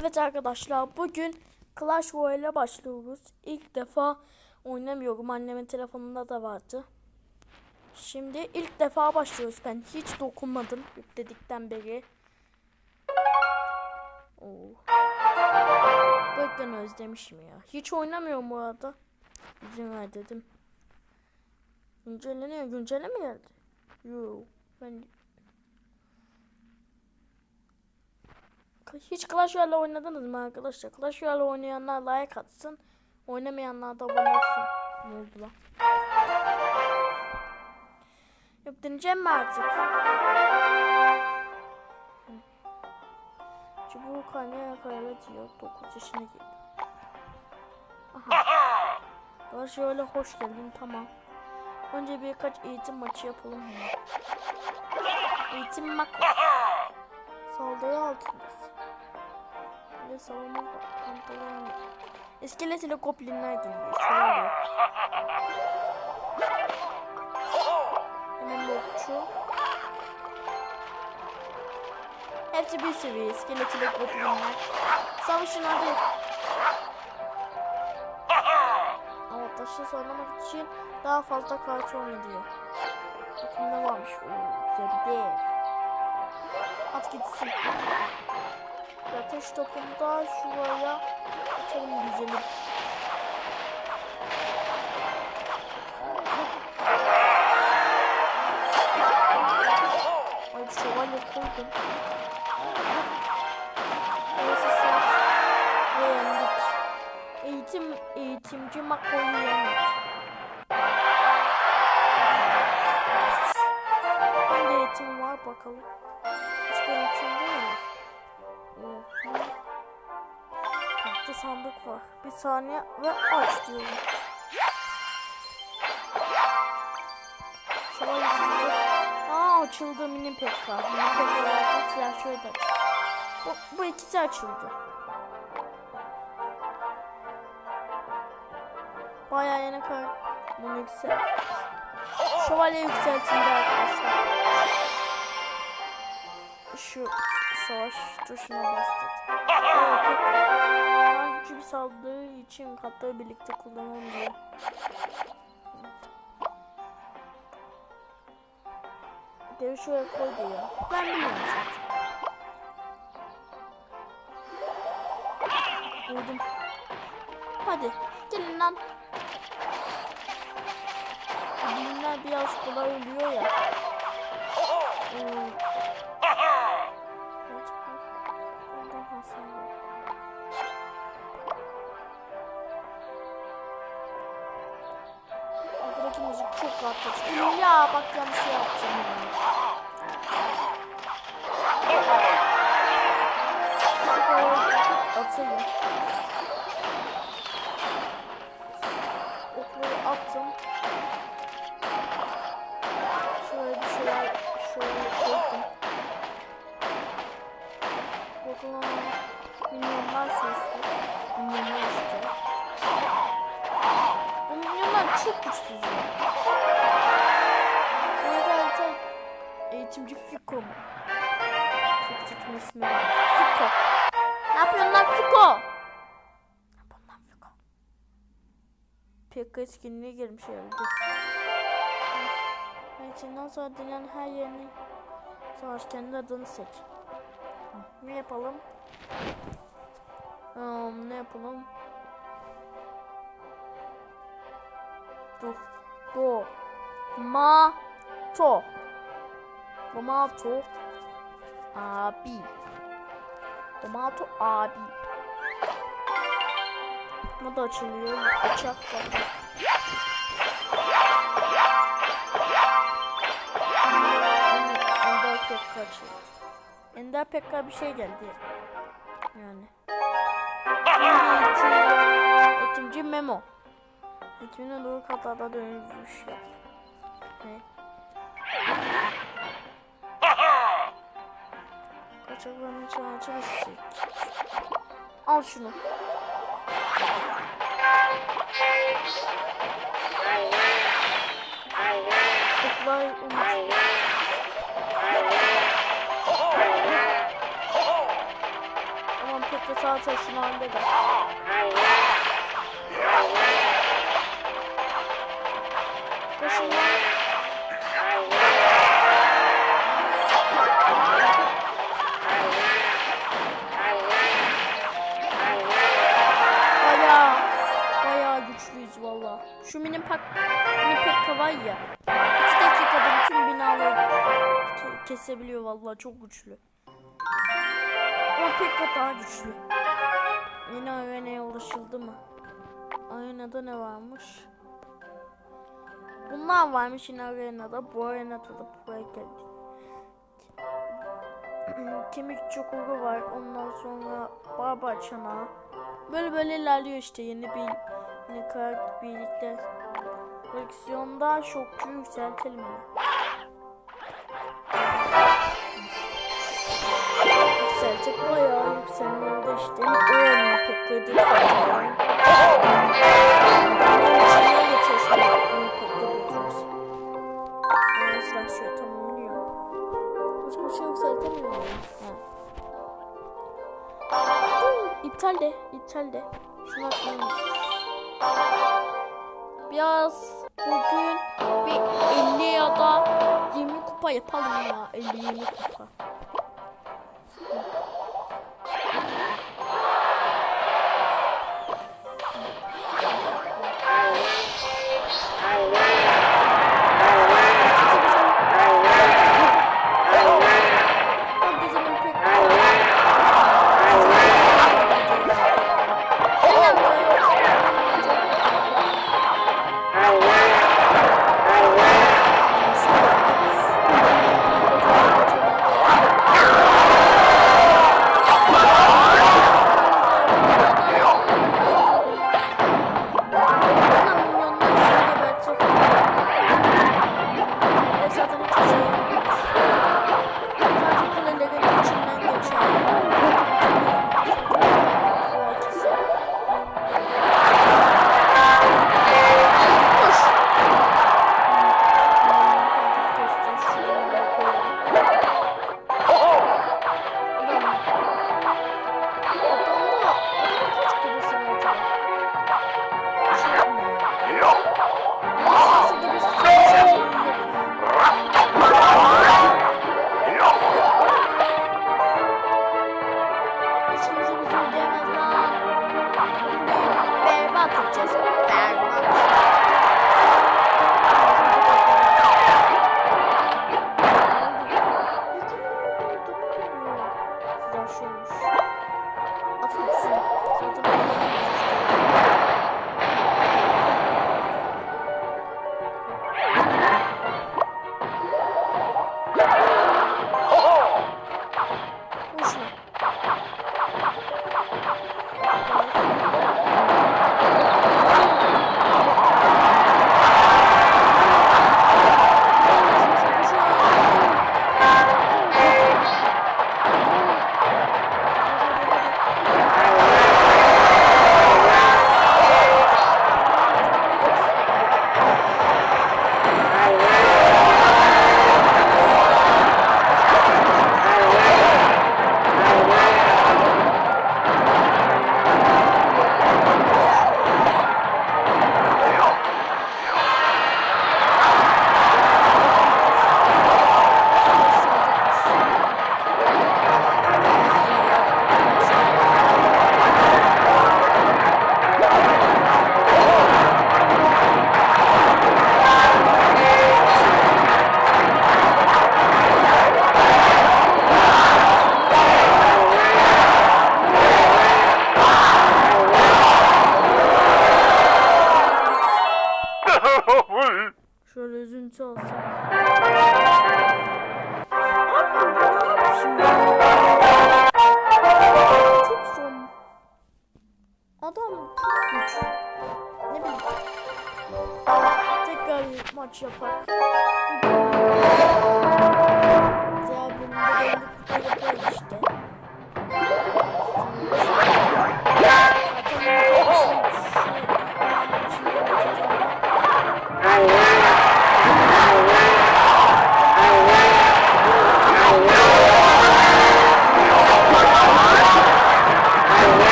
Evet arkadaşlar bugün Clash Royale'e başlıyoruz. İlk defa oynamıyorum. Annemin telefonunda da vardı. Şimdi ilk defa başlıyoruz. Ben hiç dokunmadım yükledikten beri. Oo. Bakın özlemişim ya. Hiç oynamıyorum bu arada. İzin ver dedim. Güncelleniyor. Güncelle mi geldi? Yok. Ben Hiç Clash Royale oynadınız mı arkadaşlar? Clash Royale oynayanlar like atsın. Oynamayanlar da abone olsun. Ne oldu lan? Yok deneyeceğim mi artık? Çubuğu kaynaya kayala diyor. 9 yaşına girdi. Aha. Clash Royale hoş geldin tamam. Önce birkaç eğitim maçı yapalım. Eğitim mak Saldırı altındasın. Ve savunma pantolonu. İskelet ile goblinler geliyor. Şöyle. Hemen okçu. Hepsi bir seviye. İskelet ile goblinler. Savaşın hadi. Ama taşı sorlamak için daha fazla karton ediyor. Bakın ne varmış. Oo, güzel dev. At gitsin. Ateş topunu da şuraya atalım güzelim. Ay bir şövalye koydum. Neyse sen ve yendik. Eğitim, eğitimci Mako'yu yendik. Hangi eğitim var bakalım. Hiçbir eğitim değil mi? Tahta sandık var. Bir saniye ve aç diyorum. Şöyle. Aa açıldı mini pekka. Mini pekka silah şöyle de. Bu, bu ikisi açıldı. Bayağı yeni kar. Bunu yüksel. Şövalye yükseltildi arkadaşlar. Şu savaş tuşuna bastı. Evet, ben güçlü bir saldırı için katları birlikte kullanalım diyor. Devi şuraya koy diyor. Ben biliyorum zaten. Vurdum. Hadi gelin lan. Bilimler biraz kolay ölüyor ya. Hmm. Buradaki müzik çok rahatlatıcı. Ya bak yanlış şey yaptım ya. Atayım. Çok güçsüz ya. Bu harita eğitimci Fiko mu? Çok saçma ismi var. Fiko. Ne yapıyorsun lan Fiko? Ne yapıyorsun lan Fiko? Pekka etkinliğe girmiş herhalde. Eğitimden sonra dünyanın her yerini savaş kendi adını seç. Ne yapalım? Um, ne yapalım? Do. Ma. To. Tomato. Abi. Tomato abi. Bu da açılıyor. Bıçak var. Ender Pekka açıldı. Ender Pekka bir şey geldi. Yani. Eğitim, eğitimci Memo. Eğitimine doğru katada dönüşmüş yap. Ne? Kaçaklarının çağrıcı bir sik. Al şunu. Oklar unut. Tamam pek de sağ taşın halleder. Koşun Bayağı, bayağı güçlüyüz valla. Şu mini pak, mini pekka ya. 2 dakikada bütün binaları ke- kesebiliyor valla çok güçlü. Ama pekka daha güçlü. Yeni arenaya ulaşıldı mı? Arenada ne varmış? Bunlar varmış yine arenada. Bu arenada da buraya geldik. Kemik çukuru var. Ondan sonra barbar çanağı. Böyle böyle ilerliyor işte yeni bir yeni karakter birlikte. Koleksiyonda şokçu yükseltelim mi? Yükseltek bayağı yükselmeye de işte. Oyunu pek kötü İptal de. Şunu. Biraz bugün bir 50 ya da 20 kupa yapalım ya. 50-20 kupa.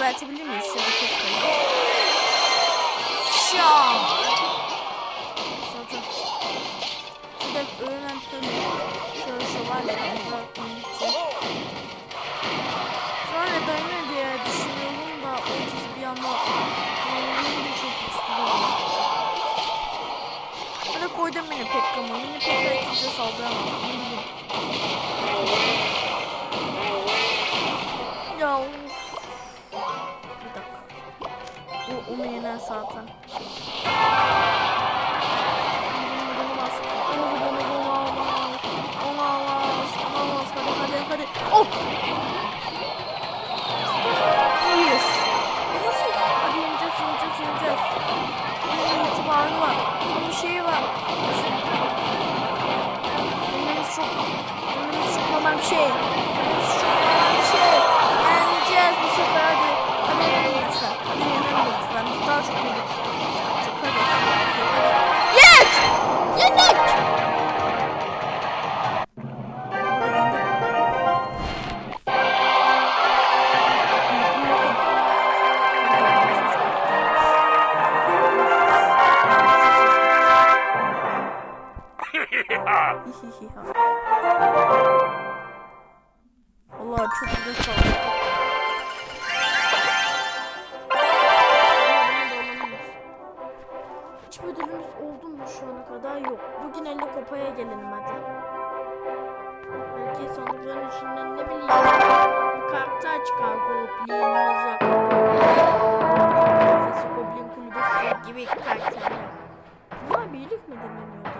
gebertebilir miyiz? Size Şam. Satın. Şurada öğren tanıyor. Şöyle şövalye. Sonra dönme diye düşünüyorum da o bir anda Burada koydum mini pekkamı. Mini pekkamı kimse saldıramaz. Ne bileyim. O, onu yener zaten. Oh! Yes. Nasıl? Hadi ineceğiz, ineceğiz, ineceğiz. Bunun itibarı var. Bunun şeyi var. Bunun çok, bunun çok normal bir şey. Yayınımız yok. Kafası Goblin kulübesi gibi karakterler. Buna birlik mi deniliyordu?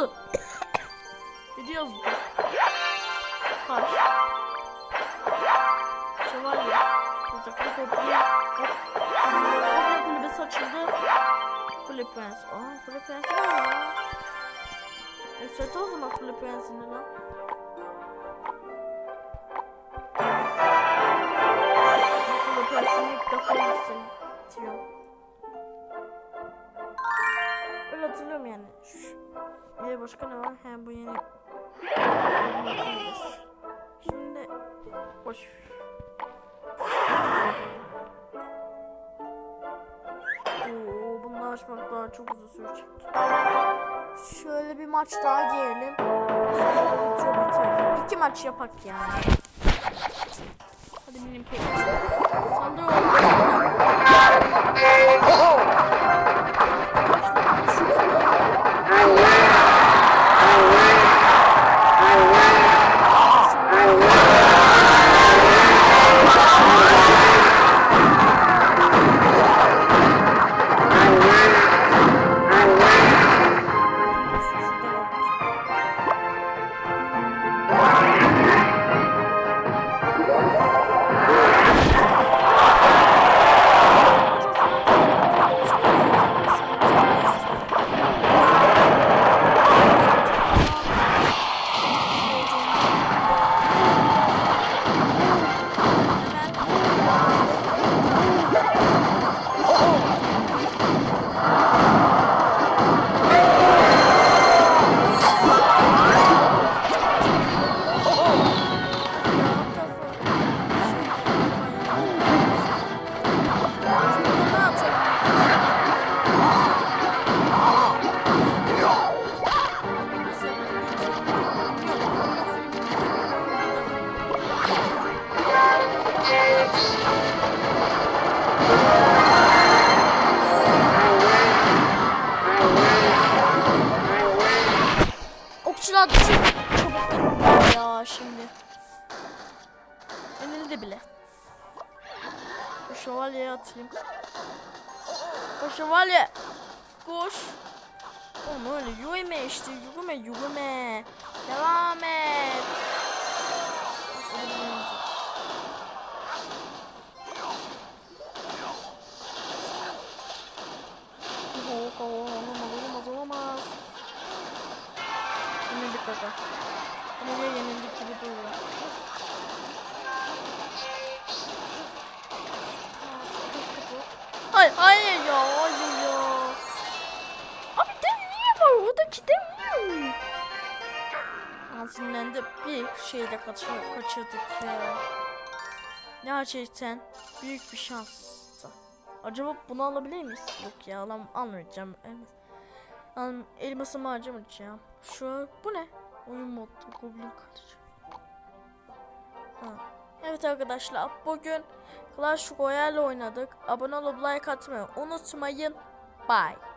Yazdı. 7 yazdı. Kaç? Şövalye. Uzaklı goblin. Hop. Goblin kulübesi açıldı. Kule prensi. Aa kule prensi var ya. Yükselti o zaman kule prensini lan. Kule prensini ilk defa yükseltiyor. Hatırlıyorum yani. De başka ne var? He bu yeni. Şimdi boş. Oo, bunu açmak daha çok uzun sürecek. Şöyle bir maç daha girelim. İki maç yapak yani. Hadi benim pek. Sandır oldu. Okçular çok gitti ya şimdi. Yenildi bile. Bu şövalyeye atayım. O şövalye. Koş. Oğlum öyle yürüme işte yürüme yürüme. Devam et. Bak, o da Aga. Yine yenildik gibi duruyor. Hayır hayır ya hayır ya. Abi dem niye var? Oradaki dem niye var? Ağzından da bir şeyde kaçır, kaçırdık ya. Gerçekten büyük bir şanstı. Acaba bunu alabilir miyiz? Yok ya alam, almayacağım. Elmas. Elmasımı harcamayacağım. Şu bu ne? Oyun moddu Goblin. Ha. Evet arkadaşlar bugün Clash Royale oynadık. Abone olup like atmayı unutmayın. Bye.